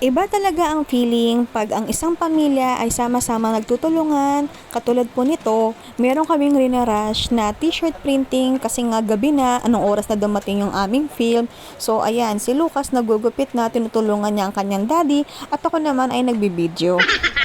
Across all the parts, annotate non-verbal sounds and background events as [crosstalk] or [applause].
Iba talaga ang feeling pag ang isang pamilya ay sama-sama nagtutulungan. Katulad po nito, meron kaming rinarash na t-shirt printing kasi nga gabi na, anong oras na dumating yung aming film. So ayan, si Lucas nagugupit na, tinutulungan niya ang kanyang daddy at ako naman ay nagbibideo. [laughs]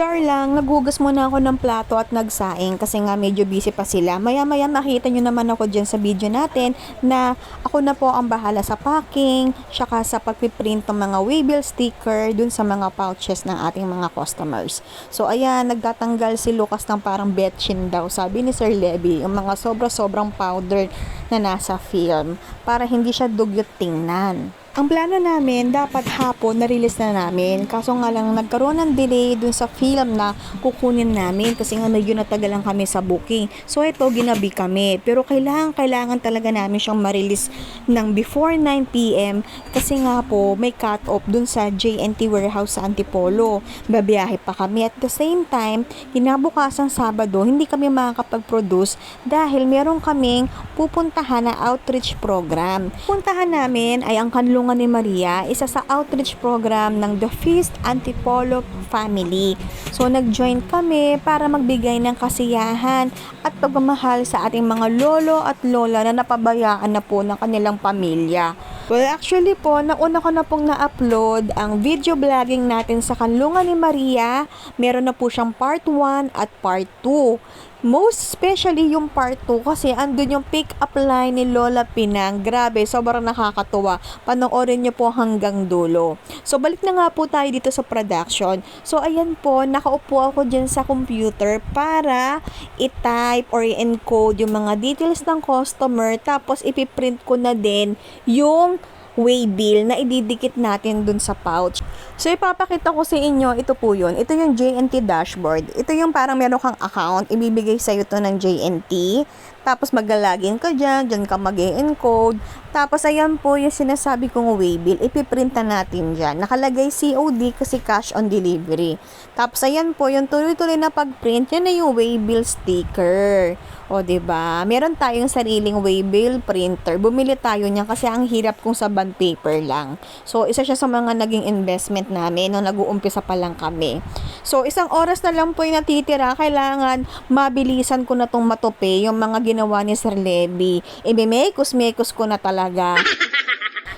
Char lang, nagugas muna ako ng plato at nagsaing kasi nga medyo busy pa sila. Maya-maya makita nyo naman ako dyan sa video natin na ako na po ang bahala sa packing, tsaka sa pagpiprint ng mga waybill sticker dun sa mga pouches ng ating mga customers. So ayan, nagtatanggal si Lucas ng parang betchin daw, sabi ni Sir Levy, yung mga sobra-sobrang powder na nasa film para hindi siya dugyot tingnan. Ang plano namin, dapat hapon na-release na namin. Kaso nga lang, nagkaroon ng delay dun sa film na kukunin namin kasi nga medyo natagalan kami sa booking. So ito, ginabi kami. Pero kailangan, kailangan talaga namin siyang ma-release ng before 9pm kasi nga po, may cut-off dun sa JNT warehouse sa Antipolo. Babiyahe pa kami. At the same time, kinabukasan Sabado, hindi kami makakapag-produce dahil meron kaming pupuntahan na outreach program. Puntahan namin ay ang kanlungan ni Maria, isa sa outreach program ng The Feast Antipolo Family. So nag-join kami para magbigay ng kasiyahan at pagmamahal sa ating mga lolo at lola na napabayaan na po ng kanilang pamilya. Well, actually po, nauna ko na pong na-upload ang video vlogging natin sa kanlungan ni Maria. Meron na po siyang part 1 at part 2. Most especially yung part 2 kasi andun yung pick up line ni Lola Pinang. Grabe, sobrang nakakatuwa. Panoorin niyo po hanggang dulo. So balik na nga po tayo dito sa production. So ayan po, nakaupo ako dyan sa computer para i-type or i-encode yung mga details ng customer tapos ipiprint ko na din yung waybill na ididikit natin dun sa pouch. So, ipapakita ko sa inyo, ito po yun. Ito yung JNT dashboard. Ito yung parang meron kang account, ibibigay sa'yo to ng JNT. Tapos maglalagin ka dyan, dyan ka mag encode Tapos ayan po yung sinasabi kong waybill, ipiprint na natin dyan. Nakalagay COD kasi cash on delivery. Tapos ayan po, yung tuloy-tuloy na pag-print, yan na yung waybill sticker. O, ba diba? Meron tayong sariling waybill printer. Bumili tayo niyan kasi ang hirap kung sa bond paper lang. So, isa siya sa mga naging investment namin nung nag-uumpisa pa lang kami. So, isang oras na lang po yung natitira. Kailangan mabilisan ko na tong matupi yung mga ginawa ni Sir Levy. Ibimekos-mekos ko na talaga. [laughs]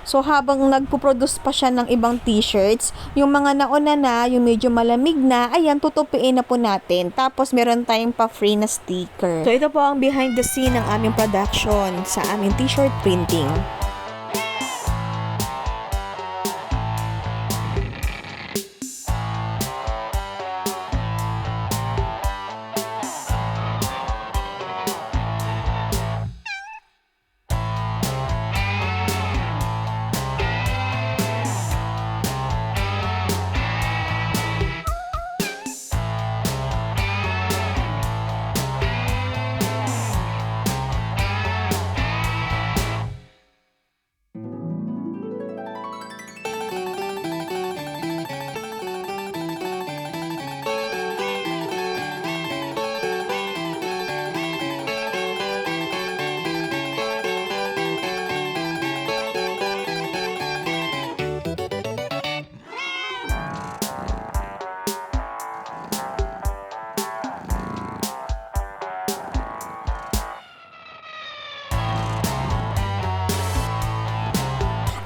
So habang nagpo-produce pa siya ng ibang t-shirts, yung mga nauna na, yung medyo malamig na, ayan, tutupiin na po natin. Tapos meron tayong pa free na sticker. So ito po ang behind the scene ng aming production sa aming t-shirt printing.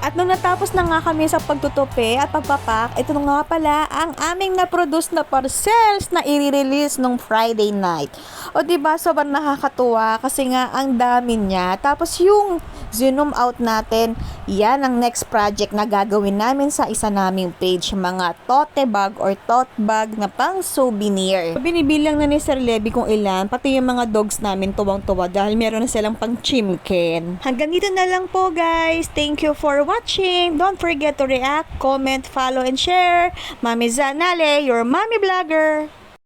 At nung natapos na nga kami sa pagtutupi at pagpapak, ito nga pala ang aming na-produce na parcels na i-release nung Friday night. O ba diba, sobrang nakakatuwa kasi nga ang dami niya. Tapos yung zoom out natin, yan ang next project na gagawin namin sa isa naming page, mga tote bag or tote bag na pang souvenir. Binibilang na ni Sir Levy kung ilan, pati yung mga dogs namin tuwang-tuwa dahil meron na silang pang chimken. Hanggang dito na lang po guys. Thank you for watching. Don't forget to react, comment, follow, and share. Mami Zanale, your mommy vlogger.